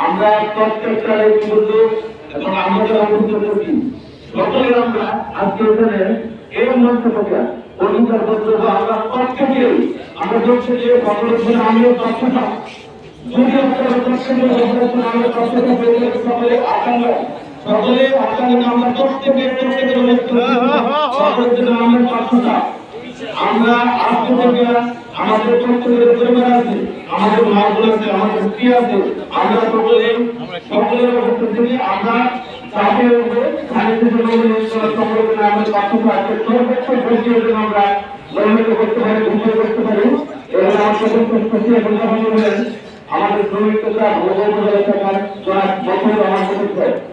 আমরা প্রত্যেকটা আমরা যারা উপস্থিত করছি সকলে আমরা আজকে এখানে এই মঞ্চ থেকে অধিকার কর্তব্য আমরা প্রত্যেকেই আমরা বলছি যে সকলের জন্য আমিও তথ্যটা যদি আপনারা প্রত্যেকে সকলের আমরা তথ্যটা পেয়ে সকলে আকাঙ্ক্ষা সকলে আপনাদের আমরা প্রত্যেকে প্রত্যেকের সকলের জন্য আমরা তথ্যটা আমরা আজকে থেকে আমাদের প্রত্যেকের আমাদের মাগুলো আছে, আমাদের স্ত্রী আছে, আমরা সকলে, সকলের অবস্থা থেকে আমরা তাকে খানিকের জন্য সকলের আমাদের পার্থক্য আছে। সর্বোচ্চ ভোটের জন্য আমরা গণমিত করতে পারি বিজয় করতে পারি। এবং আমার সকল খুশি এবং আমাদের শ্রমিকরা ভগবান জনাব বছর আমার করতে